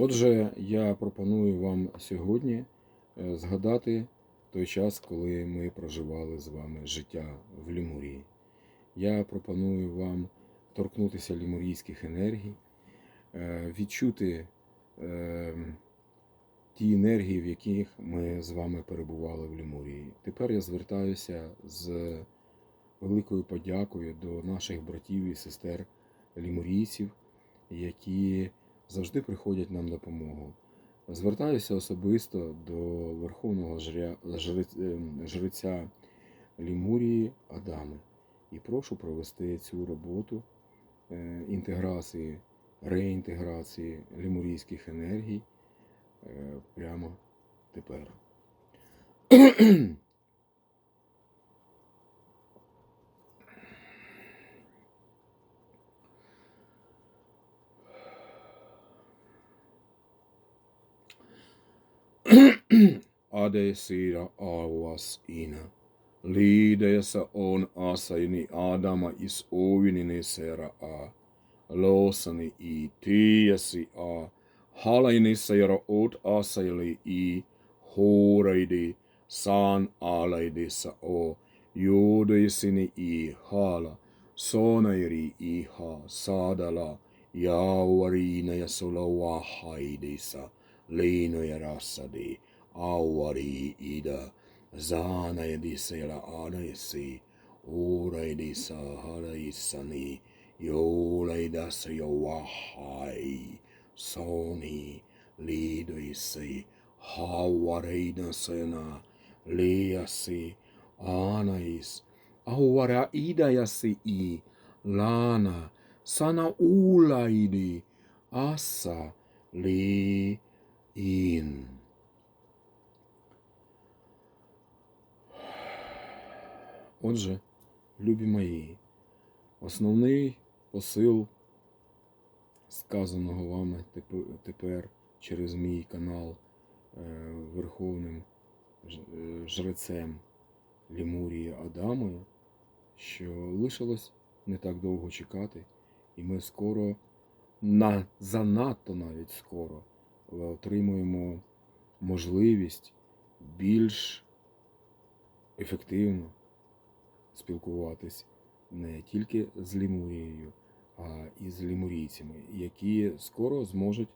Отже, я пропоную вам сьогодні е, згадати той час, коли ми проживали з вами життя в Лімурії. Я пропоную вам торкнутися лімурійських енергій, е, відчути е, ті енергії, в яких ми з вами перебували в Лімурії. Тепер я звертаюся з великою подякою до наших братів і сестер лімурійців, які завжди приходять нам допомогу. Звертаюся особисто до верховного жри- ем, жреця Лімурії Адами і прошу провести цю роботу е, інтеграції, реінтеграції лімурійських енергій е, прямо тепер. Ade sira avas ina. Liidessä on asaini Adama is ovinini sera a. Loosani i tiesi a. Halaini sera ot asaili i. Horeidi saan alaidissa o. Juudeisini i hala. Sonairi i ha saadala. Jauariina ja sulla wahaidissa. Liinoja rassadi awari ida zana edise la ana isi ora edisa hara isani edasa yo wahai soni lido isi hawari anais awara ida yasi i lana sana ulaidi asa li in. Отже, любі мої, основний посил сказаного вами тепер, через мій канал е, Верховним е, жрецем Лімурії Адамою, що лишилось не так довго чекати, і ми скоро, на, занадто навіть скоро, отримуємо можливість більш ефективно спілкуватись не тільки з Лімурією, а і з лімурійцями, які скоро зможуть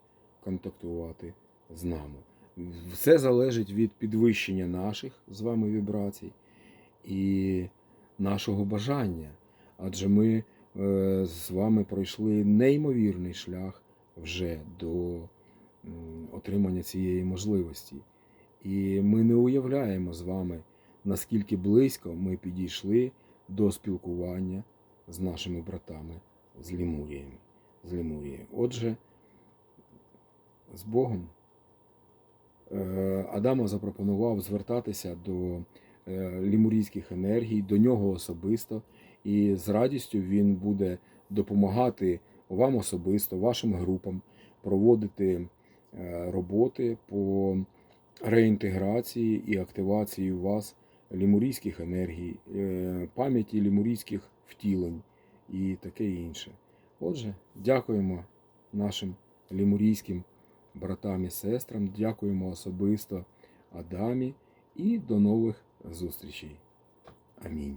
контактувати з нами. Все залежить від підвищення наших з вами вібрацій і нашого бажання. Адже ми е, з вами пройшли неймовірний шлях вже до отримання цієї можливості. І ми не уявляємо з вами, наскільки близько ми підійшли до спілкування з нашими братами з Лімуріями. З. Отже, з Богом Е, Адама запропонував звертатися до е, лімурійських енергій, до нього особисто, і з радістю він буде допомагати вам особисто, вашим групам проводити е, роботи по реінтеграції і активації вас лімурійських енергій, е, пам'яті лімурійських втілень і таке інше. Отже, дякуємо нашим лімурійським братам і сестрам, дякуємо особисто Адамі і до нових зустрічей. Амінь.